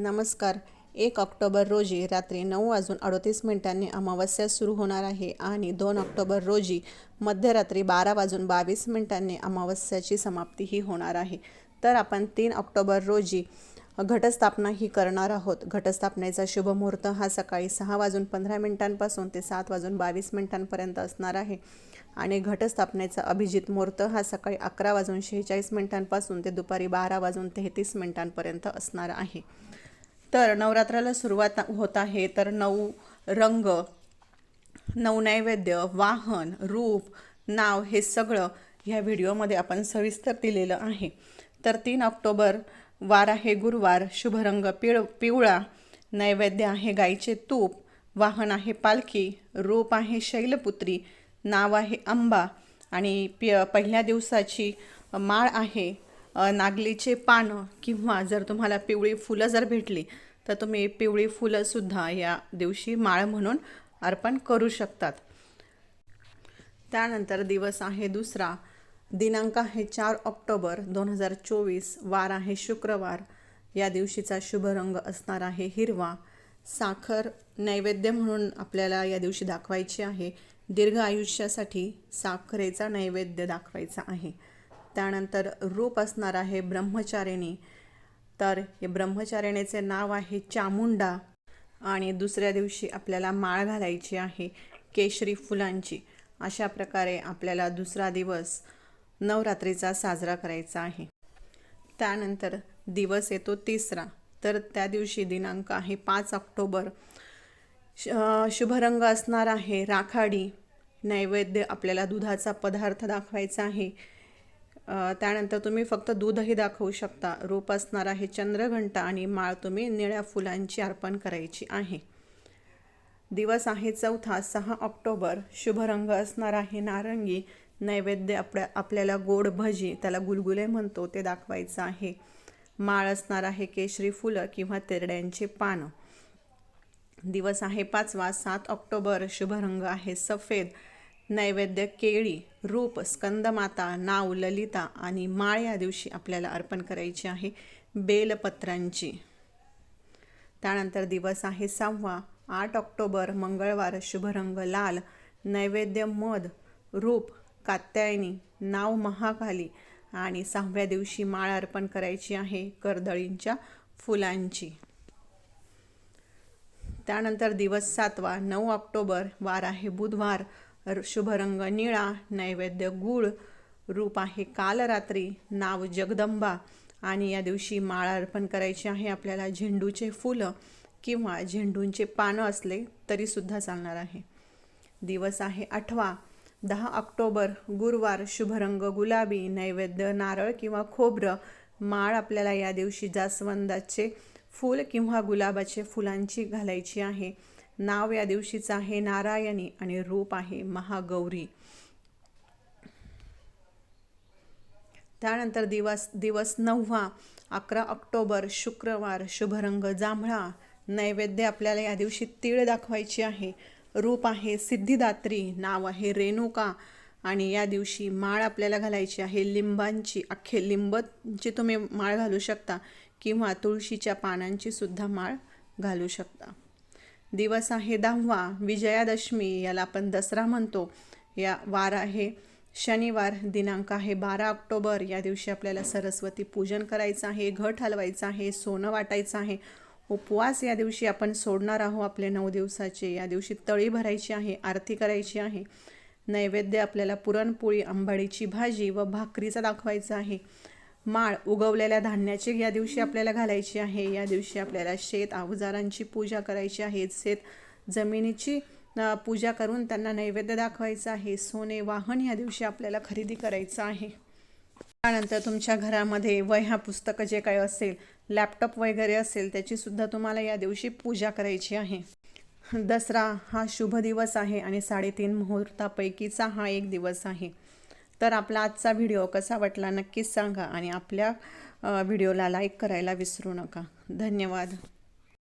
नमस्कार. एक ऑक्टोबर रोजी रात्री नऊ वाजून अडतीस मिनिटांनी अमावस्या सुरू होणार आहे आणि दोन ऑक्टोबर रोजी मध्यरात्री बारा वाजून बावीस मिनिटांनी अमावस्याची समाप्तीही होणार आहे. तर आपण तीन ऑक्टोबर रोजी घटस्थापनाही करणार आहोत. घटस्थापनेचा शुभ मुहूर्त हा सकाळी सहा वाजून पंधरा मिनिटांपासून ते सात वाजून बावीस मिनिटांपर्यंत असणार आहे. आणि घटस्थापनेचा अभिजित मुहूर्त हा सकाळी अकरा वाजून शेहेचाळीस मिनिटांपासून ते दुपारी बारा वाजून तेहतीस मिनिटांपर्यंत असणार आहे. तर नवरात्राला सुरुवात होत आहे. तर नऊ रंग नवनैवेद्य वाहन रूप नाव हे सगळं ह्या व्हिडिओमध्ये आपण सविस्तर दिलेलं आहे. तर तीन ऑक्टोबर वार आहे गुरुवार शुभरंग पिळ पिवळा नैवेद्य आहे गाईचे तूप वाहन आहे पालखी रूप आहे शैलपुत्री नाव आहे अंबा आणि पि पहिल्या दिवसाची माळ आहे नागलीचे पानं किंवा जर तुम्हाला पिवळी फुलं जर भेटली तर तुम्ही पिवळी फुलंसुद्धा या दिवशी माळ म्हणून अर्पण करू शकतात. त्यानंतर दिवस आहे दुसरा. दिनांक आहे चार ऑक्टोबर दोन हजार चोवीस. वार आहे शुक्रवार. या दिवशीचा शुभ रंग असणार आहे हिरवा. साखर नैवेद्य म्हणून आपल्याला या दिवशी दाखवायची आहे. दीर्घ आयुष्यासाठी साखरेचा नैवेद्य दाखवायचा आहे. त्यानंतर रूप असणार आहे ब्रह्मचारिणी. तर हे ब्रह्मचारिणीचे नाव आहे चामुंडा. आणि दुसऱ्या दिवशी आपल्याला माळ घालायची आहे केशरी फुलांची. अशा प्रकारे आपल्याला दुसरा दिवस नवरात्रीचा साजरा करायचा आहे. त्यानंतर दिवस येतो तिसरा. तर त्या दिवशी दिनांक आहे पाच ऑक्टोबर. श शुभरंग असणार आहे राखाडी. नैवेद्य आपल्याला दुधाचा पदार्थ दाखवायचा आहे. त्यानंतर तुम्ही फक्त दूधही दाखवू शकता. रूप असणार आहे चंद्रघंटा आणि माळ तुम्ही निळ्या फुलांची अर्पण करायची आहे. दिवस आहे चौथा सहा ऑक्टोबर. शुभ रंग असणार आहे नारंगी नैवेद्य आपल्या आपल्याला गोड भजी त्याला गुलगुले म्हणतो ते दाखवायचं आहे. माळ असणार आहे केशरी फुलं किंवा तेरड्यांचे पानं. दिवस आहे पाचवा सात ऑक्टोबर. शुभ रंग आहे सफेद. नैवेद्य केळी रूप स्कंदमाता नाव ललिता आणि माळ या दिवशी आपल्याला अर्पण करायची आहे बेलपत्रांची. त्यानंतर दिवस आहे सहावा आठ ऑक्टोबर मंगळवार शुभरंग लाल नैवेद्य मध रूप कात्यायनी नाव महाकाली आणि सहाव्या दिवशी माळ अर्पण करायची आहे कर्दळींच्या फुलांची. त्यानंतर दिवस सातवा नऊ ऑक्टोबर वार आहे बुधवार शुभरंग निळा नैवेद्य गूळ रूप आहे. कालरात्री नाव जगदंबा आणि या दिवशी माळ अर्पण करायची आहे. आपल्याला झेंडूचे फुलं किंवा झेंडूंचे पानं असले तरीसुद्धा चालणार आहे. दिवस आहे आठवा. दहा ऑक्टोबर गुरुवार शुभरंग गुलाबी नैवेद्य नारळ किंवा खोबरं. माळ आपल्याला या दिवशी जास्वंदाचे फूल किंवा गुलाबाचे फुलांची घालायची आहे. नाव या दिवशीचं आहे नारायणी आणि रूप आहे महागौरी. त्यानंतर दिवस दिवस नववा अकरा ऑक्टोबर शुक्रवार शुभरंग जांभळा. नैवेद्य आपल्याला या दिवशी तीळ दाखवायची आहे. रूप आहे सिद्धिदात्री नाव आहे रेणुका. आणि या दिवशी माळ आपल्याला घालायची आहे लिंबांची अख्खे लिंबची तुम्ही माळ घालू शकता किंवा तुळशीच्या पानांची सुद्धा माळ घालू शकता. दिवस आहे दहावा. विजयादशमी याला आपण दसरा म्हणतो. या वार आहे. शनिवार दिनांक आहे बारा ऑक्टोबर. या दिवशी आपल्याला सरस्वती पूजन करायचं आहे घट हलवायचं आहे सोनं वाटायचं आहे. उपवास या दिवशी आपण सोडणार आहोत आपले नऊ दिवसाचे. या दिवशी तळी भरायची आहे आरती करायची आहे. नैवेद्य आपल्याला पुरणपोळी आंबाडीची भाजी व भाकरीचा दाखवायचा आहे. माळ उगवलेल्या धान्याची या दिवशी आपल्याला घालायची आहे. या दिवशी आपल्याला शेत अवजारांची पूजा करायची आहे. शेत जमिनीची पूजा करून त्यांना नैवेद्य दाखवायचं आहे. सोने वाहन या दिवशी आपल्याला खरेदी करायचं आहे. त्यानंतर तुमच्या घरामध्ये वह्या पुस्तकं जे काही असेल लॅपटॉप वगैरे असेल त्याची सुद्धा तुम्हाला या दिवशी पूजा करायची आहे. दसरा हा शुभ दिवस आहे आणि साडेतीन मुहूर्तापैकीचा हा एक दिवस आहे. तर आपला आजचा व्हिडिओ कसा वाटला नक्कीच सांगा आणि आपल्या व्हिडिओला लाईक करायला विसरू नका. धन्यवाद.